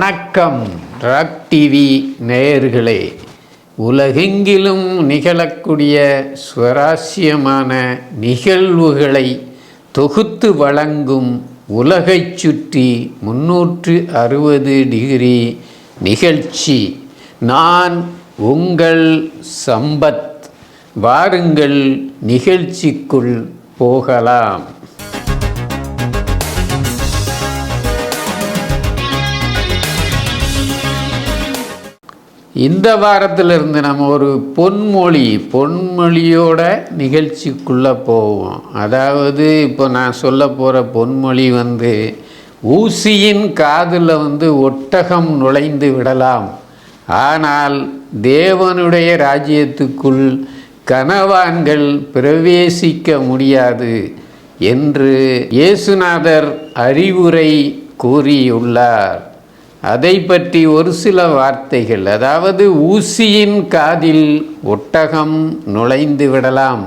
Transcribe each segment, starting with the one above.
வணக்கம் rock TV நேயர்களே. உலகெங்கிலும் நிகழக்கூடிய சுவராசியமான நிகழ்வுகளை தொகுத்து வழங்கும் உலகைச் சுற்றி முன்னூற்று அறுபது டிகிரி நிகழ்ச்சி. நான் உங்கள் சம்பத். வாருங்கள் நிகழ்ச்சிக்குள் போகலாம். இந்த வாரத்திலிருந்து நம்ம ஒரு பொன்மொழி பொன்மொழியோட நிகழ்ச்சிக்குள்ளே போவோம். அதாவது இப்போ நான் சொல்ல போகிற பொன்மொழி வந்து ஊசியின் காதில் வந்து ஒட்டகம் நுழைந்து விடலாம். ஆனால் தேவனுடைய ராஜ்யத்துக்குள் கனவான்கள் பிரவேசிக்க முடியாது என்று இயேசுநாதர் அறிவுரை கூறியுள்ளார். அதை பற்றி ஒரு சில வார்த்தைகள் அதாவது ஊசியின் காதில் ஒட்டகம் நுழைந்து விடலாம்.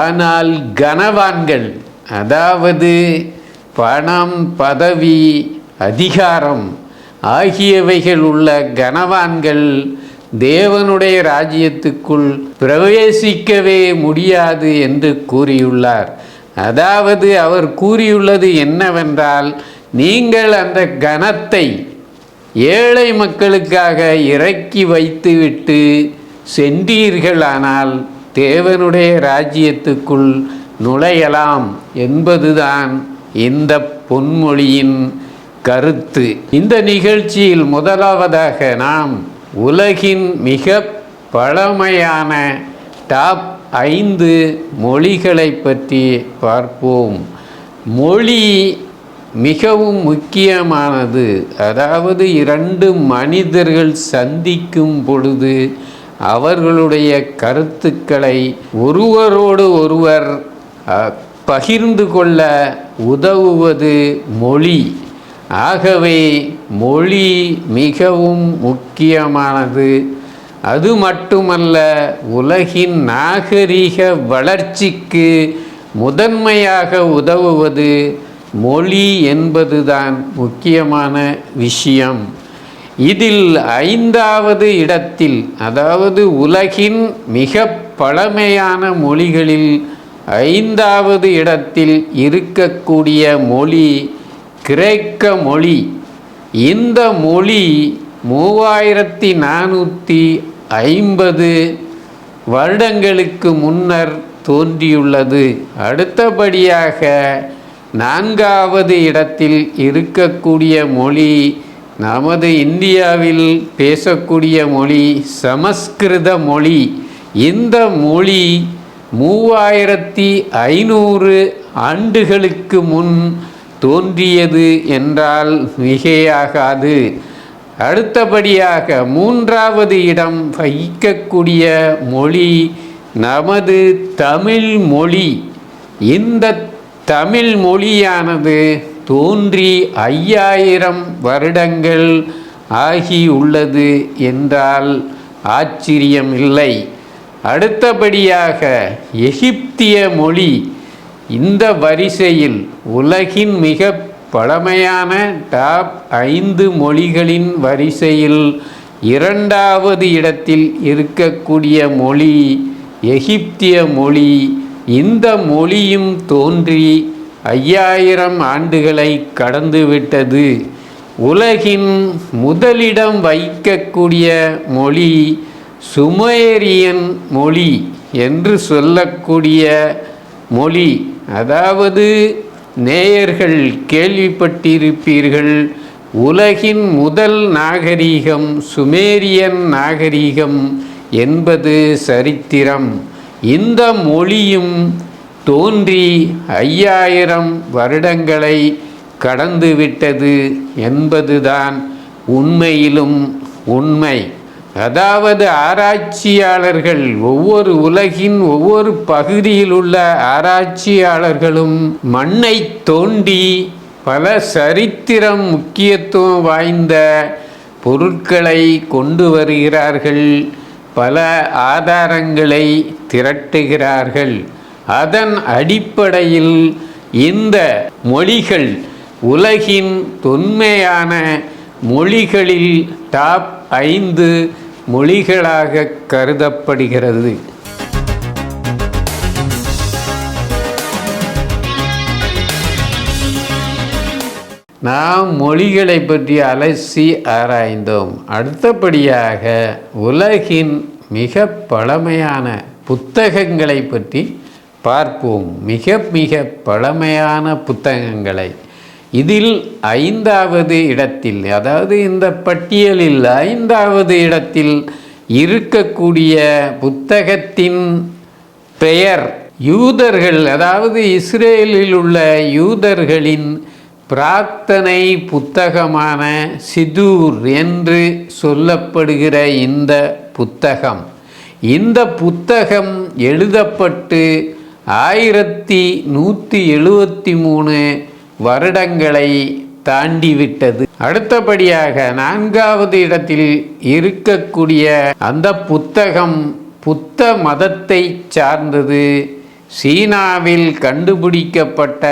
ஆனால் கனவான்கள் அதாவது பணம் பதவி அதிகாரம் ஆகியவைகள் உள்ள கனவான்கள் தேவனுடைய ராஜ்யத்துக்குள் பிரவேசிக்கவே முடியாது என்று கூறியுள்ளார். அதாவது அவர் கூறியுள்ளது என்னவென்றால் நீங்கள் அந்த கனத்தை ஏழை மக்களுக்காக இறக்கி வைத்துவிட்டு சென்றீர்களானால் தேவனுடைய ராஜ்யத்துக்குள் நுழையலாம் என்பதுதான் இந்த பொன்மொழியின் கருத்து. இந்த நிகழ்ச்சியில் முதலாவதாக நாம் உலகின் மிக பழமையான டாப் ஐந்து மொழிகளை பற்றி பார்ப்போம். மொழி மிகவும் முக்கியமானது. அதாவது இரண்டு மனிதர்கள் சந்திக்கும் பொழுது அவர்களுடைய கருத்துக்களை ஒருவரோடு ஒருவர் பகிர்ந்து கொள்ள உதவுவது மொழி. ஆகவே மொழி மிகவும் முக்கியமானது. அது மட்டுமல்ல உலகின் நாகரிக வளர்ச்சிக்கு முதன்மையாக உதவுவது மொழி என்பதுதான் முக்கியமான விஷயம். இதில் ஐந்தாவது இடத்தில் அதாவது உலகின் மிக பழமையான மொழிகளில் ஐந்தாவது இடத்தில் இருக்கக்கூடிய மொழி கிரேக்க மொழி. இந்த மொழி மூவாயிரத்தி நானூற்றி ஐம்பது வருடங்களுக்கு முன்னர் தோன்றியுள்ளது. அடுத்தபடியாக நான்காவது இடத்தில் இருக்கக்கூடிய மொழி நமது இந்தியாவில் பேசக்கூடிய மொழி சமஸ்கிருத மொழி. இந்த மொழி மூவாயிரத்தி ஐநூறு ஆண்டுகளுக்கு முன் தோன்றியது என்றால் மிகையாகாது. அடுத்தபடியாக மூன்றாவது இடம் வகிக்கக்கூடிய மொழி நமது தமிழ் மொழி. இந்த தமிழ் மொழியானது தோன்றி ஐயாயிரம் வருடங்கள் ஆகியுள்ளது என்றால் ஆச்சரியம் இல்லை அடுத்தபடியாக எகிப்திய மொழி இந்த வரிசையில் உலகின் மிக பழமையான டாப் ஐந்து மொழிகளின் வரிசையில் இரண்டாவது இடத்தில் இருக்கக்கூடிய மொழி எகிப்திய மொழி. இந்த மொழியும் தோன்றி ஐயாயிரம் ஆண்டுகளை கடந்துவிட்டது. உலகின் முதலிடம் வைக்கக்கூடிய மொழி சுமேரியன் மொழி என்று சொல்லக்கூடிய மொழி. அதாவது நேயர்கள் கேள்விப்பட்டிருப்பீர்கள் உலகின் முதல் நாகரீகம் சுமேரியன் நாகரீகம் என்பது சரித்திரம். இந்த மொழியும் தோன்றி ஐயாயிரம் வருடங்களை கடந்துவிட்டது என்பதுதான் உண்மையிலும் உண்மை. அதாவது ஆராய்ச்சியாளர்கள் ஒவ்வொரு உலகின் ஒவ்வொரு பகுதியில் உள்ள ஆராய்ச்சியாளர்களும் மண்ணை தோண்டி பல சரித்திரம் முக்கியத்துவம் வாய்ந்த பொருட்களை கொண்டு வருகிறார்கள். பல ஆதாரங்களை திரட்டுகிறார்கள். அதன் அடிப்படையில் இந்த மொழிகள் உலகின் தொன்மையான மொழிகளில் டாப் ஐந்து மொழிகளாக கருதப்படுகிறது. நாம் மொழிகளை பற்றி அலசி ஆராய்ந்தோம். அடுத்தபடியாக உலகின் மிக பழமையான புத்தகங்களை பற்றி பார்ப்போம். மிக மிக பழமையான புத்தகங்களை. இதில் ஐந்தாவது இடத்தில் அதாவது இந்த பட்டியலில் ஐந்தாவது இடத்தில் இருக்கக்கூடிய புத்தகத்தின் பெயர் யூதர்கள் அதாவது இஸ்ரேலில் உள்ள யூதர்களின் பிரார்த்தனை புத்தகமான சிதூர் என்று சொல்லப்படுகிற இந்த புத்தகம். இந்த புத்தகம் எழுதப்பட்டு ஆயிரத்தி நூற்றி எழுபத்தி மூணு வருடங்களை தாண்டிவிட்டது. அடுத்தபடியாக நான்காவது இடத்தில் இருக்கக்கூடிய அந்த புத்தகம் புத்த மதத்தை சார்ந்தது. சீனாவில் கண்டுபிடிக்கப்பட்ட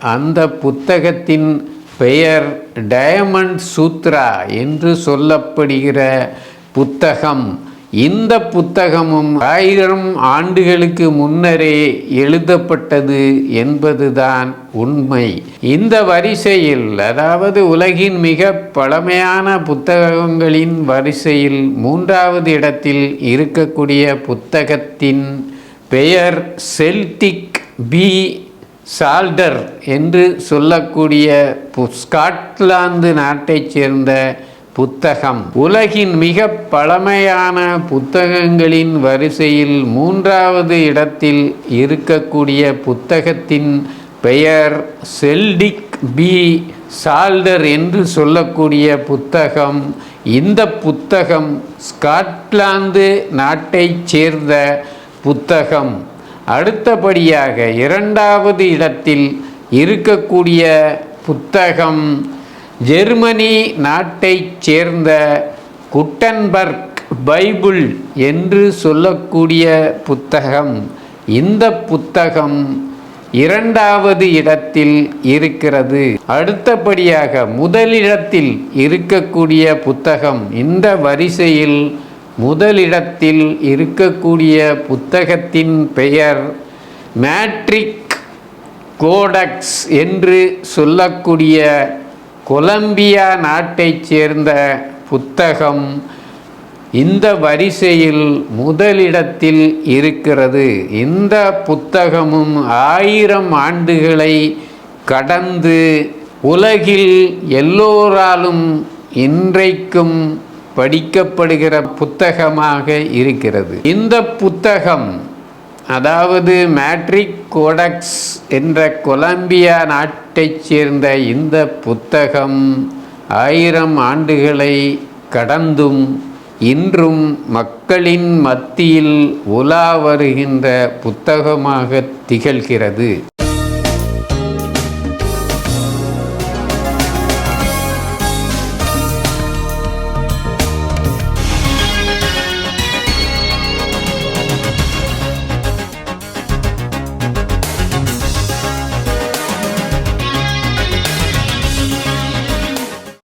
அந்த புத்தகத்தின் பெயர் டயமண்ட் சூத்ரா என்று சொல்லப்படுகிற புத்தகம். இந்த புத்தகமும் ஆயிரம் ஆண்டுகளுக்கு முன்னரே எழுதப்பட்டது என்பதுதான் உண்மை. இந்த வரிசையில் அதாவது உலகின் மிக பழமையான புத்தகங்களின் வரிசையில் மூன்றாவது இடத்தில் இருக்கக்கூடிய புத்தகத்தின் பெயர் செல்டிக் பி சால்டர் என்று சொல்லக்கூடிய பு- ஸ்காட்லாந்து நாட்டைச் சேர்ந்த புத்தகம். உலகின் மிக பழமையான புத்தகங்களின் வரிசையில் மூன்றாவது இடத்தில் இருக்கக்கூடிய புத்தகத்தின் பெயர் செல்டிக் பி சால்டர் என்று சொல்லக்கூடிய புத்தகம். இந்த புத்தகம் ஸ்காட்லாந்து நாட்டைச் சேர்ந்த புத்தகம். அடுத்தபடியாக இரண்டாவது இடத்தில் இருக்கக்கூடிய புத்தகம் ஜெர்மனி நாட்டைச் சேர்ந்த குட்டன்பர்க் பைபிள் என்று சொல்லக்கூடிய புத்தகம். இந்த புத்தகம் இரண்டாவது இடத்தில் இருக்கிறது. அடுத்தபடியாக முதலிடத்தில் இருக்கக்கூடிய புத்தகம் இந்த வரிசையில் முதலிடத்தில் இருக்கக்கூடிய புத்தகத்தின் பெயர் மேட்ரிக் கோடக்ஸ் என்று சொல்லக்கூடிய கொலம்பியா நாட்டைச் சேர்ந்த புத்தகம் இந்த வரிசையில் முதலிடத்தில் இருக்கிறது. இந்த புத்தகமும் ஆயிரம் ஆண்டுகளை கடந்து உலகில் எல்லோராலும் இன்றைக்கும் படிக்கப்படுகிற புத்தகமாக இருக்கிறது. இந்த புத்தகம் அதாவது மேட்ரிக் கோடக்ஸ் என்ற கொலம்பியா நாட்டைச் சேர்ந்த இந்த புத்தகம் ஆயிரம் ஆண்டுகளை கடந்தும் இன்றும் மக்களின் மத்தியில் உலா வருகின்ற புத்தகமாக திகழ்கிறது.